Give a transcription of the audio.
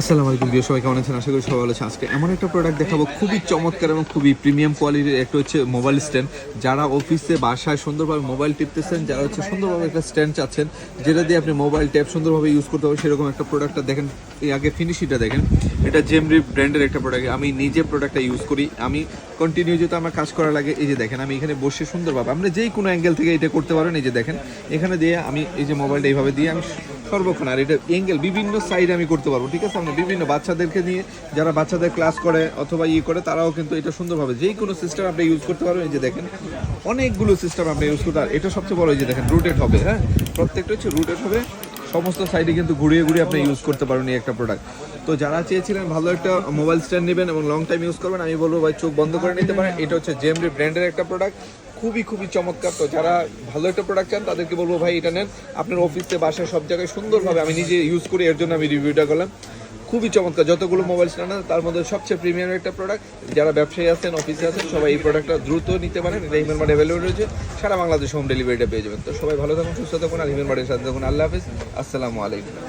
আসসালামু আলাইকুম প্রিয় সবাই কেমন আছেন? আশা করি সবাই ভালো আছেন। আজকে এমন একটা প্রোডাক্ট দেখাবো, খুবই চমৎকার এবং খুবই প্রিমিয়াম কোয়ালিটির একটা হচ্ছে মোবাইল স্ট্যান্ড যারা অফিসে বাসায় সুন্দরভাবে মোবাইল টিপতেছেন, যারা হচ্ছে সুন্দরভাবে একটা স্ট্যান্ড চাচ্ছেন, যেটা দিয়ে আপনি মোবাইল ট্যাপ সুন্দরভাবে ইউজ করতে হবে সেরকম একটা প্রোডাক্টটা দেখেন। এই আগে ফিনিশিংটা দেখেন। এটা জেমরি ব্র্যান্ডের একটা প্রোডাক্ট আমি নিজে প্রোডাক্টটা ইউজ করি। আমি কন্টিনিউ যেহেতু আমার কাজ করা লাগে এই যে দেখেন, আমি এখানে বসে সুন্দরভাবে আপনি যেই কোনো অ্যাঙ্গেল থেকে এটা করতে পারেন, এই যে দেখেন। এখানে দিয়ে আমি এই যে মোবাইলটা এইভাবে দিয়ে আমি সর্বক্ষণ, আর এটা অ্যাঙ্গেল বিভিন্ন সাইডে আমি করতে পারব, ঠিক আছে? বিভিন্ন বাচ্চাদেরকে নিয়ে, যারা বাচ্চাদের ক্লাস করে অথবা ইয়ে করে, তারাও কিন্তু এটা সুন্দরভাবে যেই কোনো সিস্টেম আপনি ইউজ করতে পারবেন। এই যে দেখেন, অনেকগুলো সিস্টেম আপনি ইউজ করতে এটা সবচেয়ে বড় এই যে দেখেন রুটেড হবে হ্যাঁ? প্রত্যেকটা হচ্ছে রুটেড হবে। সমস্ত সাইডে কিন্তু ঘুরিয়ে ঘুরিয়ে আপনি ইউজ করতে পারবেন এই একটা প্রোডাক্ট তো যারা চেয়েছিলেন ভালো একটা মোবাইল স্ট্যান্ড নেবেন এবং লং টাইম ইউজ করবেন, আমি বলব ভাই, চোখ বন্ধ করে নিতে পারেন। এটা হচ্ছে জেমরি ব্র্যান্ডের একটা প্রোডাক্ট খুবই খুবই চমৎকার। তো যারা ভালো একটা প্রোডাক্ট চান, তাদেরকে বলব ভাই, এটা নেন। আপনার অফিসে বাসায় সব জায়গায় সুন্দরভাবে আমি নিজে ইউজ করি এর জন্য আমি রিভিউটা করলাম। খুবই চমৎকার। যতগুলো মোবাইল স্ট্যান্ড আছে তার মধ্যে সবচেয়ে প্রিমিয়াম একটা প্রোডাক্ট যারা ব্যবসায়ী আছেন অফিসে আছেন, সবাই এই প্রোডাক্টটা দ্রুত নিতে পারেন। এটা হিমেল মার্ট অ্যাভেলেবল রয়েছে। সারা বাংলাদেশ হোম ডেলিভারিটা পেয়ে যাবেন। তো সবাই ভালো থাকুন, সুস্থ থাকুন, আর হিমেল মার্টের সাথে থাকুন। আল্লাহ হাফিজ। আসসালামু আলাইকুম।